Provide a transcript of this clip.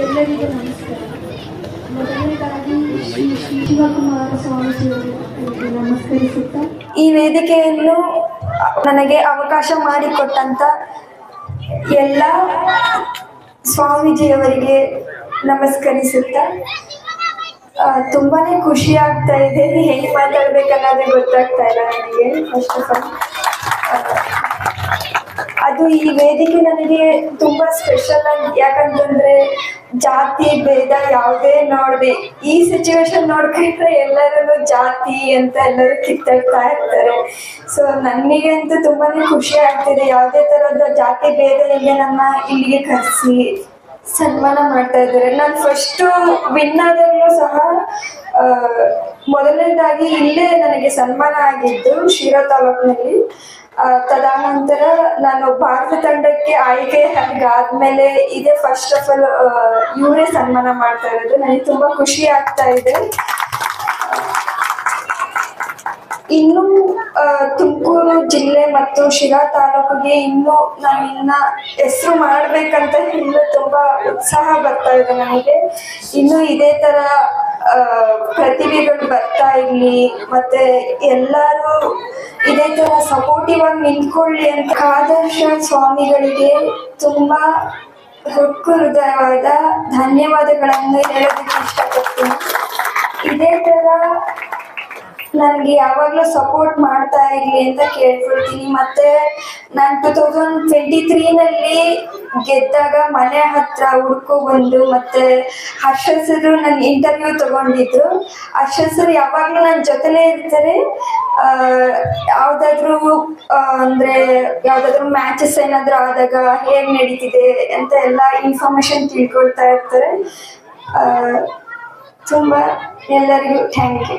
ಎಲ್ಲರಿಗೂ ನಮಸ್ಕಾರ. ಮೊದಲನೇದಾಗಿ ಶ್ರೀ ಶಿವಕುಮಾರ ಸ್ವಾಮೀಜಿಯವರಿಗೆ ಈ ವೇದಿಕೆಯನ್ನು ನನಗೆ ಅವಕಾಶ ಮಾಡಿಕೊಟ್ಟಂತ ಎಲ್ಲ ಸ್ವಾಮೀಜಿಯವರಿಗೆ ನಮಸ್ಕರಿಸುತ್ತಾ. ತುಂಬಾನೇ ಖುಷಿ ಆಗ್ತಾ ಇದೆ. ಹೇಗೆ ಮಾತಾಡ್ಬೇಕನ್ನೋದೇ ಗೊತ್ತಾಗ್ತಾ ಇಲ್ಲ ನನಗೆ ಫಸ್ಟ್ ಆಫ್ ಆಲ್ ಅದು ಈ ವೇದಿಕೆ ನನಗೆ ತುಂಬಾ ಸ್ಪೆಷಲ್ ಯಾಕಂತಂದ್ರೆ ಜಾತಿ ಭೇದ ಯಾವುದೇ ನೋಡ್ದೆ ಈ ಸಿಚುವೇಶನ್ ನೋಡ್ಕೊಂಡ್ರೆ ಎಲ್ಲರೂ ಜಾತಿ ಅಂತ ಎಲ್ಲರೂ ಕಿತ್ತಾಡ್ತಾ ಇರ್ತಾರೆ. ಸೊ ನನಗಂತೂ ತುಂಬಾನೇ ಖುಷಿ ಆಗ್ತಿದೆ. ಯಾವುದೇ ತರದ ಜಾತಿ ಭೇದ ಇಲ್ಲದೆ ನನ್ನ ಇಲ್ಲಿಗೆ ಕರೆಸಿ ಸನ್ಮಾನ ಮಾಡ್ತಾ ಇದ್ದಾರೆ. ನಾನು ಫಸ್ಟು ವಿನ್ ಆದಾಗಲೂ ಸಹ ಮೊದಲನೇದಾಗಿ ಇಲ್ಲೇ ನನಗೆ ಸನ್ಮಾನ ಆಗಿದ್ದು ಶಿರಾ ತಾಲೂಕಿನಲ್ಲಿ. ತದಾನಂತರ ನಾನು ಭಾರತ ತಂಡಕ್ಕೆ ಆಯ್ಕೆ ಆದ್ಮೇಲೆ ಇದೇ ಫಸ್ಟ್ ಆಫ್ ಆಲ್ ಇವರೇ ಸನ್ಮಾನ ಮಾಡ್ತಾ ಇರೋದು. ನನಗೆ ತುಂಬಾ ಖುಷಿ ಆಗ್ತಾ ಇದೆ. ಇನ್ನು ತುಮಕೂರು ಜಿಲ್ಲೆ ಮತ್ತು ಶಿರಾ ತಾಲೂಕಿಗೆ ಇನ್ನೂ ನಾನು ಇನ್ನ ಹೆಸರು ಮಾಡ್ಬೇಕಂತ ಇನ್ನೂ ತುಂಬಾ ಉತ್ಸಾಹ ಬರ್ತಾ ಇದೆ ನನಗೆ. ಇನ್ನು ಇದೇ ತರ ಪ್ರತಿಭೆಗಳು ಬರ್ತಾ ಇರ್ಲಿ, ಮತ್ತೆ ಎಲ್ಲರೂ ಇದೇ ತರ ಸಪೋರ್ಟಿವ್ ಆಗಿ ನಿಂತ್ಕೊಳ್ಳಿ ಅಂತ ಆದರ್ಶ ಸ್ವಾಮಿಗಳಿಗೆ ತುಂಬಾ ಹೊಕ್ಕು ಹೃದಯವಾದ ಧನ್ಯವಾದಗಳನ್ನು ಹೇಳೋದಕ್ಕೆ ಇಷ್ಟಪಡ್ತೀನಿ. ಇದೇ ತರ ನನಗೆ ಯಾವಾಗಲೂ ಸಪೋರ್ಟ್ ಮಾಡ್ತಾ ಇರಲಿ ಅಂತ ಕೇಳ್ಕೊಳ್ತೀನಿ ಮತ್ತೆ ನಾನು ಟೂ ತೌಸಂಡ್ ಟ್ವೆಂಟಿ ತ್ರೀನಲ್ಲಿ ಗೆದ್ದಾಗ ಮನೆ ಹತ್ರ ಹುಡ್ಕೊ ಬಂದು ಮತ್ತೆ ಹರ್ಷಸರು ನನ್ನ ಇಂಟರ್ವ್ಯೂ ತಗೊಂಡಿದ್ರು. ಹರ್ಷಸರು ಯಾವಾಗಲೂ ನನ್ನ ಜೊತೆಲೇ ಇರ್ತಾರೆ. ಯಾವ್ದಾದ್ರು ಅಂದ್ರೆ ಯಾವ್ದಾದ್ರು ಮ್ಯಾಚಸ್ ಏನಾದ್ರು ಆದಾಗ ಹೇಗ್ ನಡೀತಿದೆ ಅಂತ ಎಲ್ಲ ಇನ್ಫಾರ್ಮೇಶನ್ ತಿಳ್ಕೊಳ್ತಾ ಇರ್ತಾರೆ. ತುಂಬಾ ಎಲ್ಲರಿಗೂ ಥ್ಯಾಂಕ್ ಯು.